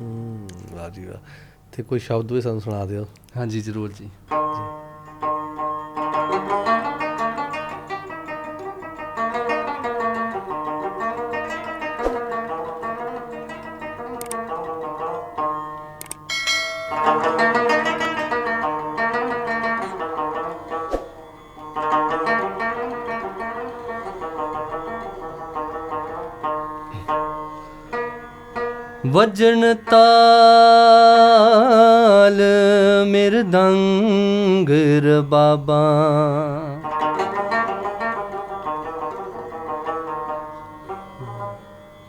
ਹੂੰ ਵਾਹ ਜੀ ਵਾਹ। ਤੇ ਕੋਈ ਸ਼ਬਦ ਵੀ ਸਾਨੂੰ ਸੁਣਾ ਦਿਓ। ਹਾਂਜੀ ਜ਼ਰੂਰ ਜੀ। ਵਜਨ ਤਾਲ ਮਿਰਦੰਗ ਰਬਾਬਾ।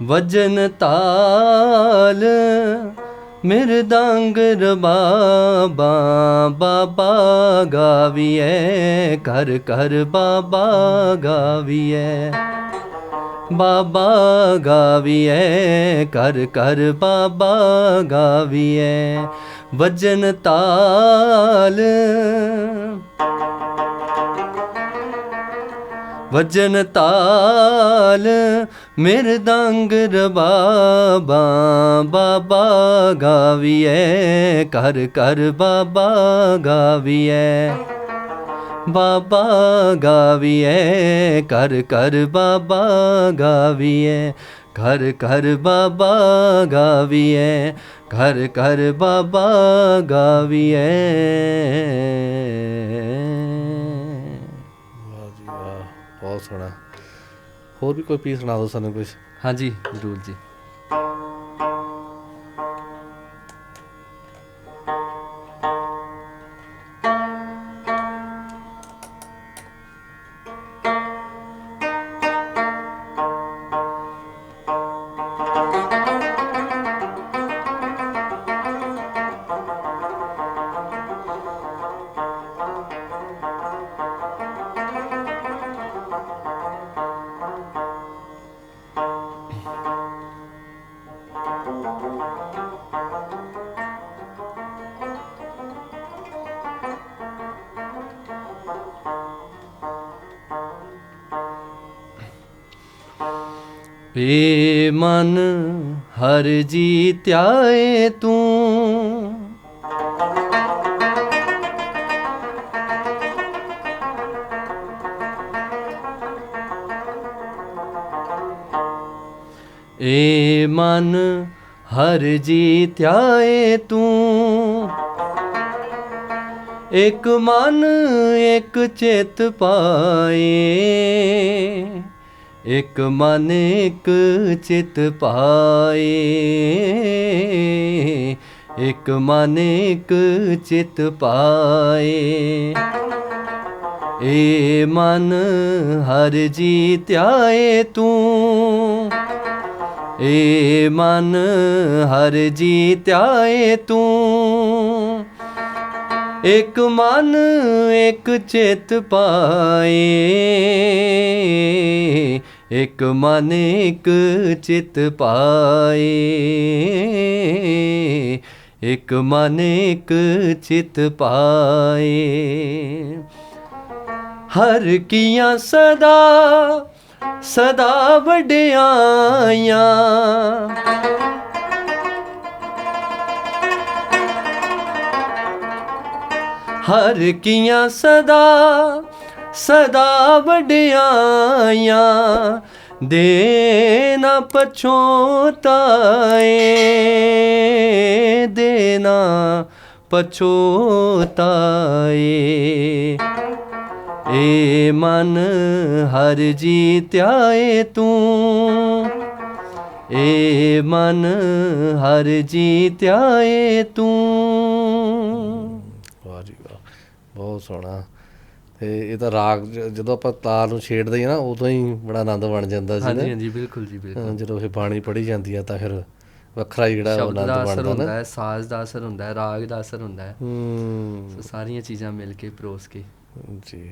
ਵਜਨ ਤਾਲ ਮਿਰਦੰਗ ਰਬਾਬਾ। ਬਾਬਾ ਗਾਵੀਐ ਕਰ ਕਰ ਬਾਬਾ ਗਾਵੀਐ। ਬਾਬਾ ਗਾਵੀਐ, ਕਰ ਕਰ ਬਾਬਾ ਗਾਵੀਐ, ਵਜਨ ਤਾਲ। ਵਜਨ ਤਾਲ ਮਿਰਦੰਗ ਰਬਾਬਾ, ਬਾਬਾ ਗਾਵੀਐ, ਕਰ ਕਰ ਬਾਬਾ ਗਾਵੀਐ। ਬਾਬਾ ਗਾਵੀਐ ਕਰ ਕਰ ਬਾਬਾ ਗਾਵੀਐ ਘਰ ਘਰ ਬਾਬਾ ਗਾਵੀਐ ਘਰ ਘਰ ਬਾਬਾ ਗਾਵੀਐ ਵਾਹ ਜੀ ਵਾਹ ਬਹੁਤ ਸੋਹਣਾ। ਹੋਰ ਵੀ ਕੋਈ ਪੀਸ ਸੁਣਾ ਦਿਓ ਸਾਨੂੰ ਕੁਝ ਹਾਂਜੀ ਜ਼ਰੂਰ ਜੀ। Música ਏ ਮਨ ਹਰ ਜੀ ਧਿਆਏ ਤੂੰ। ਏ ਮਨ ਹਰ ਜੀ ਧਿਆਏ ਤੂੰ। ਇੱਕ ਮਨ, ਇੱਕ ਚਿਤ ਪਾਏ। ਇੱਕ ਮਨ, ਇੱਕ ਚਿਤ ਪਾਏ। ਇੱਕ ਮਨ, ਇੱਕ ਚਿਤ ਪਾਏ। ਏ ਮਨ, ਹਰ ਜੀ ਧਿਆਏ ਤੂੰ। ਏ ਮਨ, ਹਰ ਜੀ ਧਿਆਏ ਤੂੰ। ਇੱਕ ਮਨ, ਇੱਕ ਚਿਤ ਪਾਏ। ਇੱਕ ਮਨ, ਇੱਕ ਚਿਤ ਪਾਏ। ਇੱਕ ਮਨ, ਇੱਕ ਚਿਤ ਪਾਏ। ਹਰ ਕੀਆਂ ਸਦਾ ਸਦਾ ਵਡਿਆਈਆਂ। ਹਰ ਕੀਆਂ ਸਦਾ ਸਦਾ ਵਡਿਆਈਆਂ, ਦੇ ਨਾ ਪਛੋਤਾਏ, ਦੇ ਨਾ ਪਛੋਤਾਏ। ਏ ਮਨ ਹਰ ਜੀ ਧਿਆਏ ਤੂੰ, ਏ ਮਨ ਹਰ ਜੀ ਧਿਆਏ ਤੂੰ। ਵਾਹ ਜੀ ਵਾਹ, ਬਹੁਤ ਸੋਹਣਾ। ਤੇ ਇਹ ਤਾਂ ਰਾਗ ਜਦੋਂ ਆਪਾਂ ਤਾਲ ਨੂੰ ਛੇੜਦੇ ਹਾਂ ਨਾ ਉਦੋਂ ਹੀ ਬੜਾ ਆਨੰਦ ਬਣ ਜਾਂਦਾ ਸੀ ਹਾਂਜੀ ਹਾਂਜੀ ਬਿਲਕੁਲ ਜੀ ਬਿਲਕੁਲ। ਜਦੋਂ ਇਹ ਬਾਣੀ ਪੜ੍ਹੀ ਜਾਂਦੀ ਆ ਤਾਂ ਫਿਰ ਵੱਖਰਾ ਹੀ ਜਿਹੜਾ ਆਨੰਦ ਬਣਦਾ ਨਾ। ਹੈ ਸਾਜ਼ ਦਾ ਅਸਰ ਹੁੰਦਾ ਹੈ ਰਾਗ ਦਾ ਅਸਰ ਹੁੰਦਾ ਹੈ। ਹੂੰ। ਸੋ ਸਾਰੀਆਂ ਚੀਜ਼ਾਂ ਮਿਲ ਕੇ ਪਰੋਸ ਕੇ। ਜੀ।